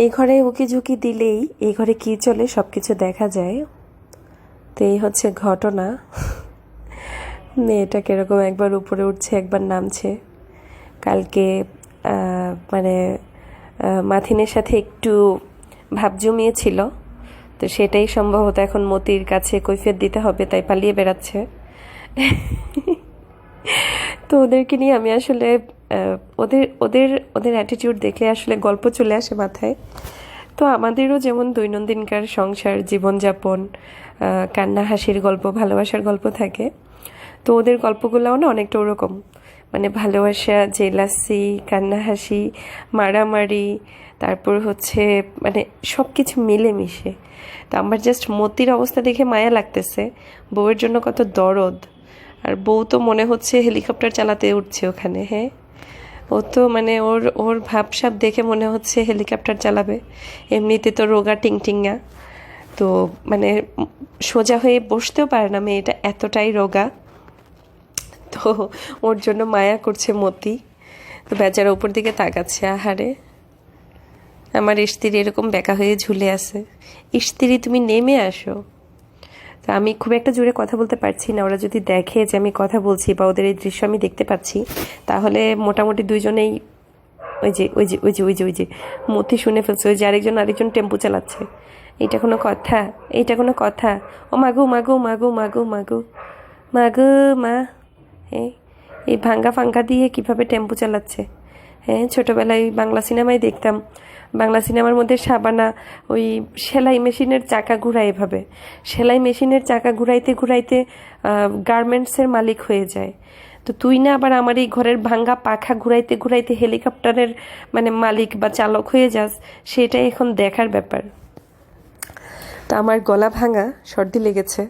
এই ঘরে উকি ঝুঁকি দিলেই, এই ঘরে কি চলে সব কিছু দেখা যায়। তো এই হচ্ছে ঘটনা। মেয়েটা কীরকম একবার উপরে উঠছে, একবার নামছে। কালকে মানে মাথিনের সাথে একটু ভাব জমিয়েছিল। তো সেটাই সম্ভবত এখন মতির কাছে কৈফিয়ত দিতে হবে, তাই পালিয়ে বেড়াচ্ছে। তো ওদেরকে নিয়ে আমি আসলে ওদের ওদের ওদের অ্যাটিটিউড দেখলে আসলে গল্প চলে আসে মাথায়। তো আমাদেরও যেমন দৈনন্দিনকার সংসার, জীবনযাপন কান্না, হাসির গল্প, ভালোবাসার গল্প থাকে, তো ওদের গল্পগুলোও না অনেকটা ওরকম। মানে ভালোবাসা, জেলাসি, কান্না, হাসি, মারামারি, তারপর হচ্ছে মানে সব কিছু মিলেমিশে। তো আমার জাস্ট মতির অবস্থা দেখে মায়া লাগতেছে। বউয়ের জন্য কত দরদ। আর বউ তো মনে হচ্ছে হেলিকপ্টার চালাতে উঠছে ওখানে হ্যাঁ? ও তো মানে ওর ওর ভাবসাব দেখে মনে হচ্ছে হেলিকপ্টার চালাবে। এমনিতে তো রোগা টিংটিঙ্গা তো মানে সোজা হয়ে বসতেও পারে না মেয়েটা, এতটাই রোগা। তো ওর জন্য মায়া করছে মতি। তো বেচারা উপর দিকে তাকাচ্ছে, আহারে। আমার স্ত্রী এরকম বেকা হয়ে ঝুলে আছে। স্ত্রী, তুমি নেমে আসো। তো আমি খুব একটা জোরে কথা বলতে পারছি না। ওরা যদি দেখে যে আমি কথা বলছি বা ওদের এই দৃশ্য আমি দেখতে পাচ্ছি, তাহলে মোটামুটি দুইজনেই ওই যে ওই যে ওই যে ওই যে ওই যে, মতি শুনে ফেলছে, ওই যে আরেকজন আরেকজন টেম্পু চালাচ্ছে। এইটা কোনো কথা, এইটা কোনো কথা। ও মাগো মাগো মাগো মাগো মাগো মাগো মা হ্যাঁ এই ভাঙ্গা ফাঙ্গা দিয়ে কীভাবে টেম্পু চালাচ্ছে? হ্যাঁ ছোটোবেলায় বাংলা সিনেমায় দেখতাম। বাংলা সিনেমার মধ্যে সাবানা, ওই সেলাই মেশিনের চাকা ঘুরায় এভাবে। সেলাই মেশিনের চাকা ঘুরাইতে ঘুরাইতে গার্মেন্টসের মালিক হয়ে যায়। তো তুই না আবার আমার এই ঘরের ভাঙ্গা পাখা ঘুরাইতে ঘুরাইতে হেলিকপ্টারের মানে মালিক বা চালক হয়ে যাস, সেটাই এখন দেখার ব্যাপার। তো আমার গলা ভাঙা সর্দি লেগেছে।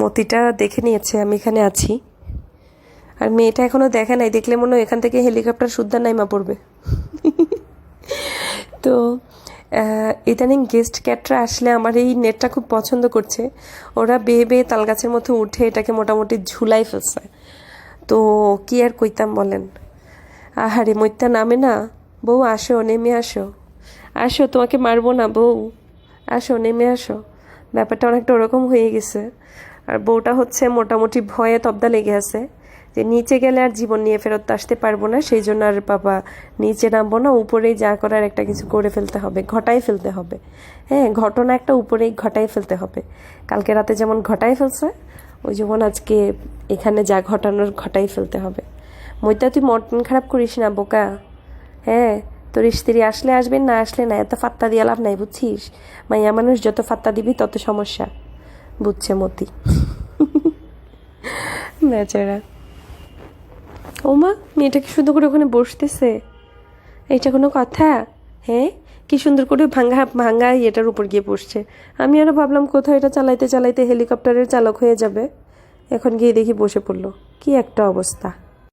মতিটা দেখে নিয়েছে, আমি এখানে আছি। আর মেয়েটা এখনও দেখে নাই, দেখলে মনে হয় এখান থেকে হেলিকপ্টার শুদ্ধা নাইমা পড়বে। তো ইদানিং গেস্ট ক্যাটরা আসলে আমার এই নেটটা খুব পছন্দ করছে। ওরা বেয়ে বেয়ে তালগাছের মতো উঠে এটাকে মোটামুটি ঝুলাই ফেলছে। তো কি আর কইতাম বলেন? আহারে মৈত্যা নামে না। বউ, আসো, নেমে আসো। আসো, তোমাকে মারবো না, বউ। আসো, নেমে আসো। ব্যাপারটা অনেকটা ওরকম হয়ে গেছে। আর বউটা হচ্ছে মোটামুটি ভয়ে তবদা লেগে আছে। যে নিচে গেলে আর জীবন নিয়ে ফেরত আসতে পারব না, সেই জন্য আর বাবা নিচে নামবো না, উপরেই যা করার একটা কিছু করে ফেলতে হবে, ঘটাই ফেলতে হবে। হ্যাঁ ঘটনা একটা উপরেই ঘটাই ফেলতে হবে। কালকে রাতে যেমন ঘটাই ফেলছে, ওই যেমন আজকে এখানে যা ঘটানোর ঘটাই ফেলতে হবে। মইতা, তুই মটন খারাপ করিস না, বোকা। হ্যাঁ তোর স্ত্রী আসলে আসবেন না আসলে না, এত ফাত্তা দিয়ে লাভ নাই, বুঝছিস? মাইয়া মানুষ যত ফাত্তা দিবি তত সমস্যা, বুঝছে মতি। বেচারা। ওমা, মেয়েটা কি সুন্দর করে ওখানে বসতেছে? এটা কোনো কথা? হ্যাঁ? কি সুন্দর করে ভাঙ্গা ভাঙ্গা এটার উপর গিয়ে বসছে। আমি আরও ভাবলাম, কোথাও এটা চালাইতে চালাইতে হেলিকপ্টারের চালক হয়ে যাবে। এখন গিয়ে দেখি বসে পড়ল। কি একটা অবস্থা।